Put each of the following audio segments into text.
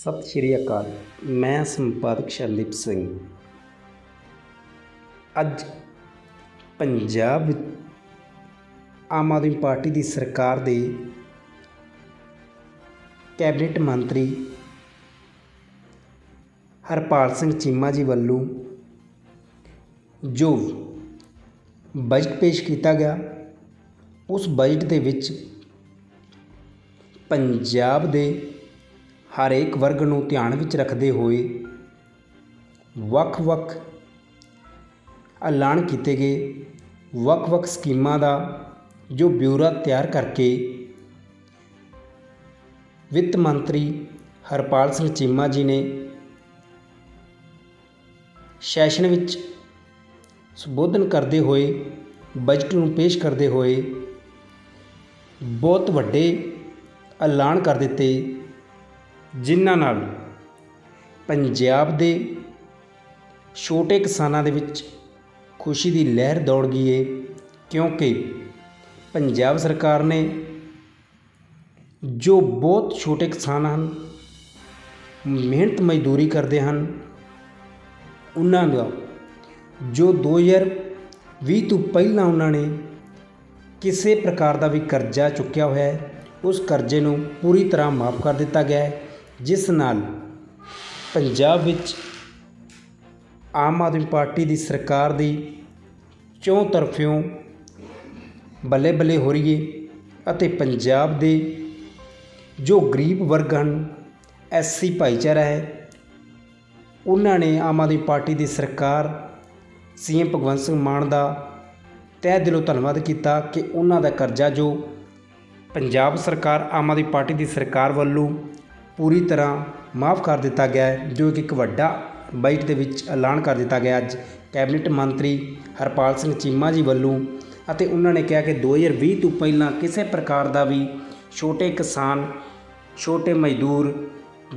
ਸਤਿ ਸ਼੍ਰੀ ਅਕਾਲ, ਮੈਂ ਸੰਪਾਦਕ ਸ਼ਰਲੀਪ ਸਿੰਘ। ਅੱਜ ਪੰਜਾਬ ਵਿੱਚ ਆਮ ਆਦਮੀ ਪਾਰਟੀ ਦੀ ਸਰਕਾਰ ਦੇ ਕੈਬਨਿਟ ਮੰਤਰੀ ਹਰਪਾਲ ਸਿੰਘ ਚੀਮਾ ਜੀ ਵੱਲੋਂ ਜੋ ਬਜਟ ਪੇਸ਼ ਕੀਤਾ ਗਿਆ, ਉਸ ਬਜਟ ਦੇ ਵਿੱਚ ਪੰਜਾਬ ਦੇ ਹਰੇਕ ਵਰਗ ਨੂੰ ਧਿਆਨ ਵਿੱਚ ਰੱਖਦੇ ਹੋਏ ਵੱਖ-ਵੱਖ ਐਲਾਨ ਕੀਤੇ ਗਏ। ਵੱਖ-ਵੱਖ ਸਕੀਮਾਂ ਦਾ ਜੋ ਬਿਊਰਾ ਤਿਆਰ ਕਰਕੇ ਵਿੱਤ ਮੰਤਰੀ ਹਰਪਾਲ ਸਿੰਘ ਚੀਮਾ ਜੀ ਨੇ ਸੈਸ਼ਨ ਵਿੱਚ ਸੰਬੋਧਨ ਕਰਦੇ ਹੋਏ, ਬਜਟ ਨੂੰ ਪੇਸ਼ ਕਰਦੇ ਹੋਏ ਬਹੁਤ ਵੱਡੇ ਐਲਾਨ ਕਰ ਦਿੱਤੇ। ਜਿਨ੍ਹਾਂ ਨਾਲ ਪੰਜਾਬ ਦੇ ਛੋਟੇ ਕਿਸਾਨਾਂ ਦੇ ਵਿੱਚ ਖੁਸ਼ੀ ਦੀ ਲਹਿਰ ਦੌੜ ਗਈ ਏ, ਕਿਉਂਕਿ ਪੰਜਾਬ ਸਰਕਾਰ ਨੇ ਜੋ ਬਹੁਤ ਛੋਟੇ ਕਿਸਾਨ ਹਨ, ਮਿਹਨਤ ਮਜ਼ਦੂਰੀ ਕਰਦੇ ਹਨ, ਉਹਨਾਂ ਦਾ ਜੋ 2020 ਤੋਂ ਪਹਿਲਾਂ ਉਹਨਾਂ ਨੇ ਕਿਸੇ ਪ੍ਰਕਾਰ ਦਾ ਵੀ ਕਰਜ਼ਾ ਚੁੱਕਿਆ ਹੋਇਆ ਹੈ, ਉਸ ਕਰਜ਼ੇ ਨੂੰ ਪੂਰੀ ਤਰ੍ਹਾਂ ਮਾਫ ਕਰ ਦਿੱਤਾ ਗਿਆ ਹੈ। ਜਿਸ ਨਾਲ ਪੰਜਾਬ ਵਿੱਚ ਆਮ ਆਦਮੀ ਪਾਰਟੀ ਦੀ ਸਰਕਾਰ ਦੀ ਚੌਂ ਤਰਫਿਓਂ ਬੱਲੇ ਬੱਲੇ ਹੋ ਰਹੀ ਹੈ ਅਤੇ ਪੰਜਾਬ ਦੇ ਜੋ ਗਰੀਬ ਵਰਗ ਹਨ ਐਸਸੀ ਭਾਈਚਾਰਾ ਹੈ, ਉਹਨਾਂ ਨੇ ਆਮ ਆਦਮੀ ਪਾਰਟੀ ਦੀ ਸਰਕਾਰ ਸੀਐਮ ਭਗਵੰਤ ਸਿੰਘ ਮਾਨ ਦਾ ਤਹਿ ਦਿਲੋਂ ਧੰਨਵਾਦ ਕੀਤਾ ਕਿ ਉਹਨਾਂ ਦਾ ਕਰਜ਼ਾ ਜੋ ਪੰਜਾਬ ਸਰਕਾਰ, ਆਮ ਆਦਮੀ ਪਾਰਟੀ ਦੀ ਸਰਕਾਰ ਵੱਲੋਂ ਪੂਰੀ ਤਰ੍ਹਾਂ ਮਾਫ ਕਰ ਦਿੱਤਾ ਗਿਆ ਜੋ ਕਿ ਇੱਕ ਵੱਡਾ ਬਜਟ ਦੇ ਵਿੱਚ ਐਲਾਨ ਕਰ ਦਿੱਤਾ ਗਿਆ ਅੱਜ। ਕੈਬਨਿਟ ਮੰਤਰੀ ਹਰਪਾਲ ਸਿੰਘ ਚੀਮਾ ਜੀ ਵੱਲੋਂ ਅਤੇ ਉਹਨਾਂ ਨੇ ਕਿਹਾ ਕਿ 2020 ਤੋਂ ਪਹਿਲਾਂ ਕਿਸੇ ਪ੍ਰਕਾਰ ਦਾ ਵੀ ਛੋਟੇ ਕਿਸਾਨ, ਛੋਟੇ ਮਜ਼ਦੂਰ,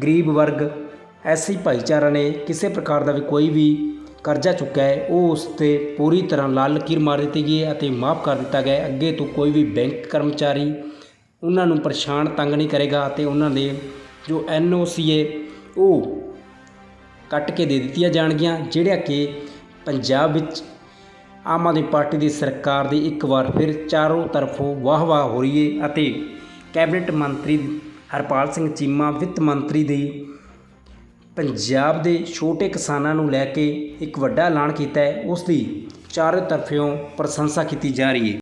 ਗਰੀਬ ਵਰਗ, ਐਸੀ ਭਾਈਚਾਰਾ ਨੇ ਕਿਸੇ ਪ੍ਰਕਾਰ ਦਾ ਵੀ ਕੋਈ ਵੀ ਕਰਜ਼ਾ ਚੁੱਕਿਆ ਹੈ, ਉਹ ਉਸ ਤੇ ਪੂਰੀ ਤਰ੍ਹਾਂ ਲਾਲ ਲਕੀਰ ਮਾਰ ਦਿੱਤੀ ਗਈ ਹੈ ਅਤੇ ਮਾਫ ਕਰ ਦਿੱਤਾ ਗਿਆ ਹੈ। ਅੱਗੇ ਤੋਂ ਕੋਈ ਵੀ ਬੈਂਕ ਕਰਮਚਾਰੀ ਉਹਨਾਂ ਨੂੰ ਪਰੇਸ਼ਾਨ ਤੰਗ ਨਹੀਂ ਕਰੇਗਾ ਅਤੇ ਉਹਨਾਂ ਦੇ ਜੋ ਐਨਓਸੀ ਹੈ ਉਹ ਕੱਟ ਕੇ ਦੇ ਦਿੱਤੀਆਂ ਜਾਣਗੀਆਂ ਜਿਹੜਾ ਕਿ ਪੰਜਾਬ ਵਿੱਚ ਆਮ ਆਦਮੀ ਪਾਰਟੀ ਦੀ ਸਰਕਾਰ ਦੀ ਇੱਕ ਵਾਰ ਫਿਰ ਚਾਰੋਂ ਤਰਫੋਂ ਵਾਹ ਵਾਹ ਹੋ ਰਹੀ ਹੈ ਅਤੇ ਕੈਬਨਿਟ ਮੰਤਰੀ ਹਰਪਾਲ ਸਿੰਘ ਚੀਮਾ, ਵਿੱਤ ਮੰਤਰੀ ਦੀ ਪੰਜਾਬ ਦੇ ਛੋਟੇ ਕਿਸਾਨਾਂ ਨੂੰ ਲੈ ਕੇ ਇੱਕ ਵੱਡਾ ਐਲਾਨ ਕੀਤਾ ਹੈ, ਉਸ ਦੀ ਚਾਰੋਂ ਤਰਫਿਓਂ ਪ੍ਰਸ਼ੰਸਾ ਕੀਤੀ ਜਾ ਰਹੀ ਹੈ